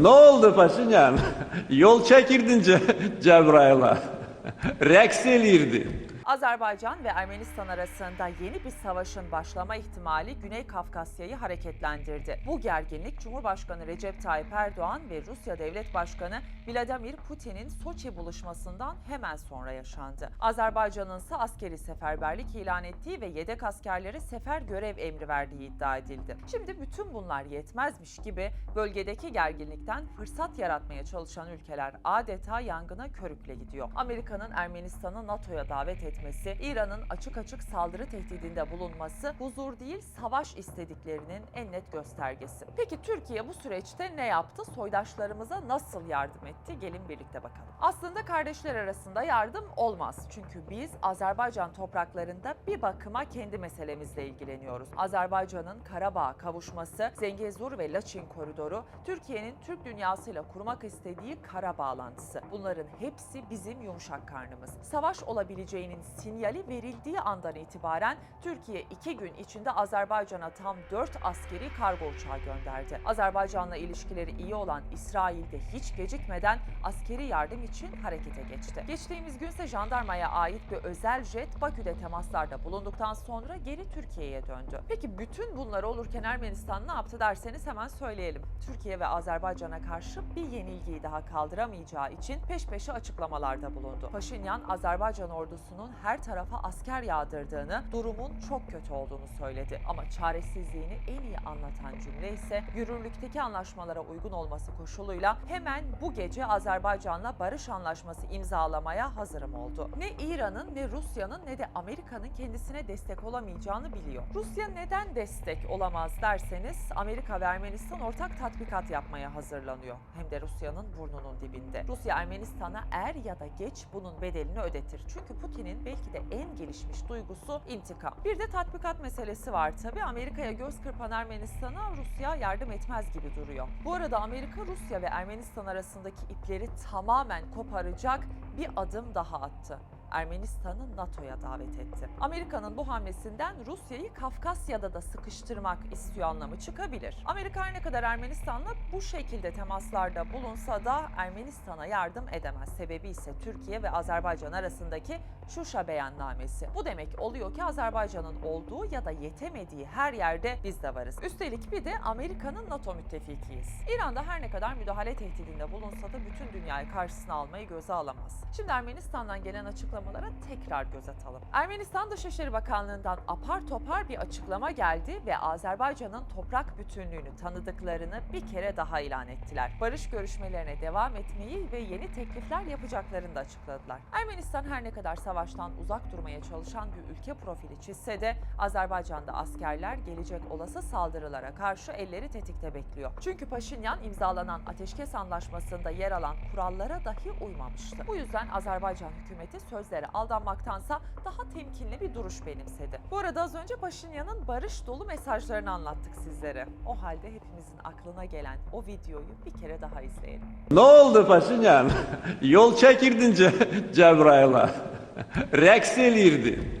Ne oldu Paşinyan? Yol çekirdin Ce- Cebrail'a. Reks elirdi. Azerbaycan ve Ermenistan arasında yeni bir savaşın başlama ihtimali Güney Kafkasya'yı hareketlendirdi. Bu gerginlik Cumhurbaşkanı Recep Tayyip Erdoğan ve Rusya Devlet Başkanı Vladimir Putin'in Soçi buluşmasından hemen sonra yaşandı. Azerbaycan'ın ise askeri seferberlik ilan ettiği ve yedek askerlere sefer görev emri verdiği iddia edildi. Şimdi bütün bunlar yetmezmiş gibi bölgedeki gerginlikten fırsat yaratmaya çalışan ülkeler adeta yangına körükle gidiyor. Amerika'nın Ermenistan'ı NATO'ya davet etmesi, İran'ın açık açık saldırı tehdidinde bulunması huzur değil savaş istediklerinin en net göstergesi. Peki Türkiye bu süreçte ne yaptı? Soydaşlarımıza nasıl yardım etti? Gelin birlikte bakalım. Aslında kardeşler arasında yardım olmaz. Çünkü biz Azerbaycan topraklarında bir bakıma kendi meselemizle ilgileniyoruz. Azerbaycan'ın Karabağ kavuşması, Zengezur ve Laçin koridoru, Türkiye'nin Türk dünyasıyla kurmak istediği kara bağlantısı. Bunların hepsi bizim yumuşak karnımız. Savaş olabileceğinin sinyali verildiği andan itibaren Türkiye iki gün içinde Azerbaycan'a tam 4 askeri kargo uçağı gönderdi. Azerbaycan'la ilişkileri iyi olan İsrail'de hiç gecikmeden askeri yardım için harekete geçti. Geçtiğimiz günse jandarmaya ait bir özel jet Bakü'de temaslarda bulunduktan sonra geri Türkiye'ye döndü. Peki bütün bunlar olurken Ermenistan ne yaptı derseniz hemen söyleyelim. Türkiye ve Azerbaycan'a karşı bir yenilgiyi daha kaldıramayacağı için peş peşe açıklamalarda bulundu. Paşinyan, Azerbaycan ordusunun her tarafa asker yağdırdığını, durumun çok kötü olduğunu söyledi. Ama çaresizliğini en iyi anlatan cümle ise yürürlükteki anlaşmalara uygun olması koşuluyla hemen bu gece Azerbaycan'la barış anlaşması imzalamaya hazırım oldu. Ne İran'ın ne Rusya'nın ne de Amerika'nın kendisine destek olamayacağını biliyor. Rusya neden destek olamaz derseniz Amerika ve Ermenistan ortak tatbikat yapmaya hazırlanıyor. Hem de Rusya'nın burnunun dibinde. Rusya Ermenistan'a er ya da geç bunun bedelini ödetir. Çünkü Putin'in belki de en gelişmiş duygusu intikam. Bir de tatbikat meselesi var tabii. Amerika'ya göz kırpan Ermenistan'a Rusya yardım etmez gibi duruyor. Bu arada Amerika, Rusya ve Ermenistan arasındaki ipleri tamamen koparacak bir adım daha attı. Ermenistan'ı NATO'ya davet etti. Amerika'nın bu hamlesinden Rusya'yı Kafkasya'da da sıkıştırmak istiyor anlamı çıkabilir. Amerika ne kadar Ermenistan'la bu şekilde temaslarda bulunsa da Ermenistan'a yardım edemez. Sebebi ise Türkiye ve Azerbaycan arasındaki Şuşa beyannamesi. Bu demek oluyor ki Azerbaycan'ın olduğu ya da yetemediği her yerde biz de varız. Üstelik bir de Amerika'nın NATO müttefikiyiz. İran'da her ne kadar müdahale tehdidinde bulunsa da bütün dünyayı karşısına almayı göze alamaz. Şimdi Ermenistan'dan gelen açıklamalara tekrar göz atalım. Ermenistan Dışişleri Bakanlığı'ndan apar topar bir açıklama geldi ve Azerbaycan'ın toprak bütünlüğünü tanıdıklarını bir kere daha ilan ettiler. Barış görüşmelerine devam etmeyi ve yeni teklifler yapacaklarını da açıkladılar. Ermenistan her ne kadar savaştan uzak durmaya çalışan bir ülke profili çizse de Azerbaycan'da askerler gelecek olası saldırılara karşı elleri tetikte bekliyor. Çünkü Paşinyan imzalanan ateşkes anlaşmasında yer alan kurallara dahi uymamıştı. Bu yüzden Azerbaycan hükümeti sözlere aldanmaktansa daha temkinli bir duruş benimsedi. Bu arada az önce Paşinyan'ın barış dolu mesajlarını anlattık sizlere. O halde hepimizin aklına gelen o videoyu bir kere daha izleyelim. Ne oldu Paşinyan? Yol çekirdin Ce- Cebrail'a. Reks elirdi.